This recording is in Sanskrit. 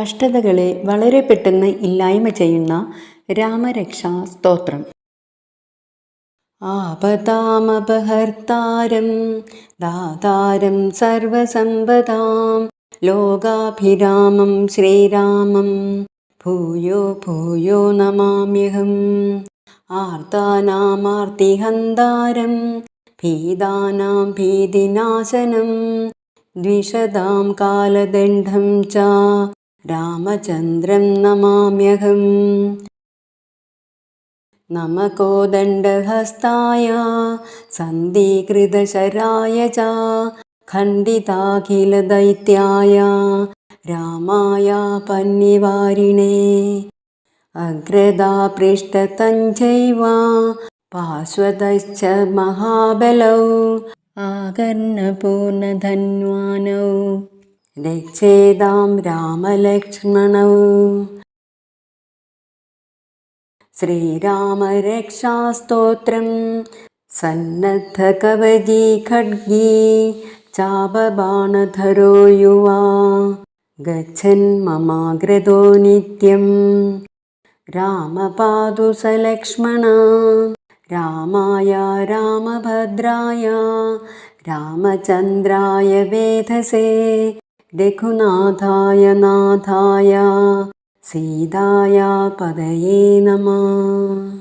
കഷ്ടതകളെ വളരെ പെട്ടെന്ന് ഇല്ലായ്മ ചെയ്യുന്ന രാമരക്ഷാ സ്തോത്രം. ആപതാമപഹർത്താരം ദാതാരം സർവസമ്പദാം ലോകാഭിരാമം ശ്രീരാമം ഭൂയോ ഭൂയോ നമാമ്യഹം. ആർത്താനാമാർത്തിഹന്താരം ഭീതാനാം ഭീതിനാശനം ദ്വിഷതാം കാലദണ്ഡം ച रामचन्द्रं नमाम्यहम्। नमः कोदण्डहस्ताय सन्धिकृतशराय च खण्डिताखिलदैत्याय रामाय पन्निवारिणे। अग्रदा पृष्ठतञ्चैव पार्श्वतश्च महाबलौ आकर्णपूर्णधन्वानौ रक्षेदां रामलक्ष्मणौ। श्रीरामरक्षास्तोत्रं सन्नद्धकवची खड्गी चापबाणधरो युवा गच्छन् ममाग्रतो नित्यं। रामपादु स लक्ष्मणा रामाय रामभद्राय रामचन्द्राय वेधसे रघुनाथाय नाथाय। सीताय पदये नमः